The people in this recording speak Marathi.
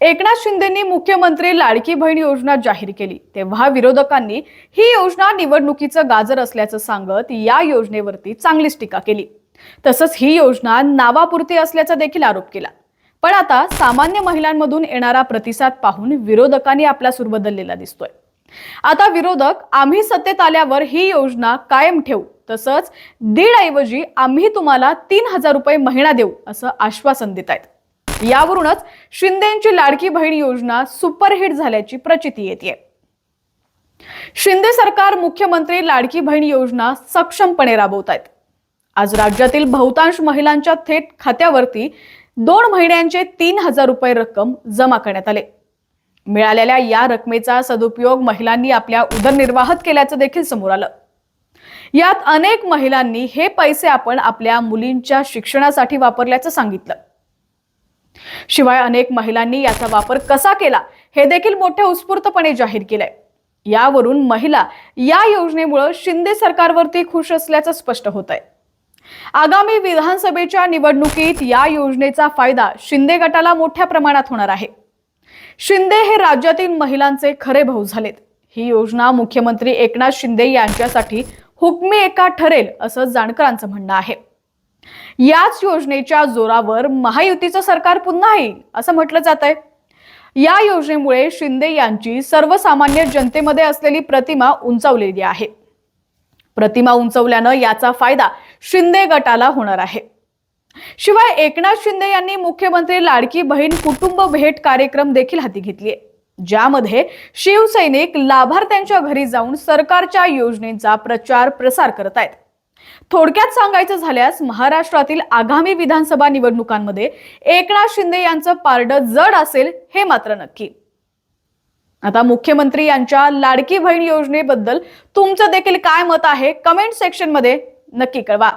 एकनाथ शिंदेंनी मुख्यमंत्री लाडकी बहीण योजना जाहीर केली. तेव्हा विरोधकांनी ही योजना निवडणुकीचं गाजर असल्याचं सांगत या योजनेवरती चांगलीच टीका केली. तसंच ही योजना नावापुरती असल्याचा देखील आरोप केला. पण आता सामान्य महिलांमधून येणारा प्रतिसाद पाहून विरोधकांनी आपला सूर बदललेला दिसतोय. आता विरोधक आम्ही सत्तेत आल्यावर ही योजना कायम ठेवू. तसंच दीड ऐवजी आम्ही तुम्हाला तीन हजार रुपये महिना देऊ असं आश्वासन देत आहेत यावरूनच शिंदेची लाडकी बहीण योजना सुपरहिट झाल्याची प्रचिती येते शिंदे सरकार मुख्यमंत्री लाडकी बहीण योजना सक्षमपणे राबवत आहेत आज राज्यातील बहुतांश महिलांच्या थेट खात्यावरती दोन महिन्यांचे तीन हजार रुपये रक्कम जमा करण्यात आले. मिळालेल्या या रकमेचा सदुपयोग महिलांनी आपल्या उदरनिर्वाहात केल्याचं देखील समोर आलं. यात अनेक महिलांनी हे पैसे आपण आपल्या मुलींच्या शिक्षणासाठी वापरल्याचं सांगितलं. शिवाय अनेक महिलांनी याचा वापर कसा केला हे देखील मोठ्या उत्स्फूर्तपणे जाहीर केलंय. यावरून महिला या योजनेमुळे शिंदे सरकारवरती खुश असल्याचं स्पष्ट होत आहे आगामी विधानसभेच्या निवडणुकीत या योजनेचा फायदा शिंदे गटाला मोठ्या प्रमाणात होणार आहे. शिंदे हे राज्यातील महिलांचे खरे भाऊ झालेत. ही योजना मुख्यमंत्री एकनाथ शिंदे यांच्यासाठी हुकमी एका ठरेल असं जाणकारांचं म्हणणं आहे. याच योजनेच्या जोरावर महायुतीचं सरकार पुन्हा येईल असं म्हटलं जात आहे या योजनेमुळे शिंदे यांची सर्वसामान्य जनतेमध्ये असलेली प्रतिमा उंचावलेली आहे. प्रतिमा उंचवल्यानं याचा फायदा शिंदे गटाला होणार आहे. शिवाय एकनाथ शिंदे यांनी मुख्यमंत्री लाडकी बहीण कुटुंब भेट कार्यक्रम देखील हाती घेतलीय ज्यामध्ये शिवसैनिक लाभार्थ्यांच्या घरी जाऊन सरकारच्या योजनेचा प्रचार प्रसार करत आहेत थोडक्यात सांगायचं झाल्यास महाराष्ट्रातील आगामी विधानसभा निवडणुकांमध्ये एकनाथ शिंदे यांचं पारडं जड असेल हे मात्र नक्की. आता मुख्यमंत्री यांच्या लाडकी बहीण योजनेबद्दल तुमचं देखील काय मत आहे? कमेंट सेक्शनमध्ये नक्की कळवा.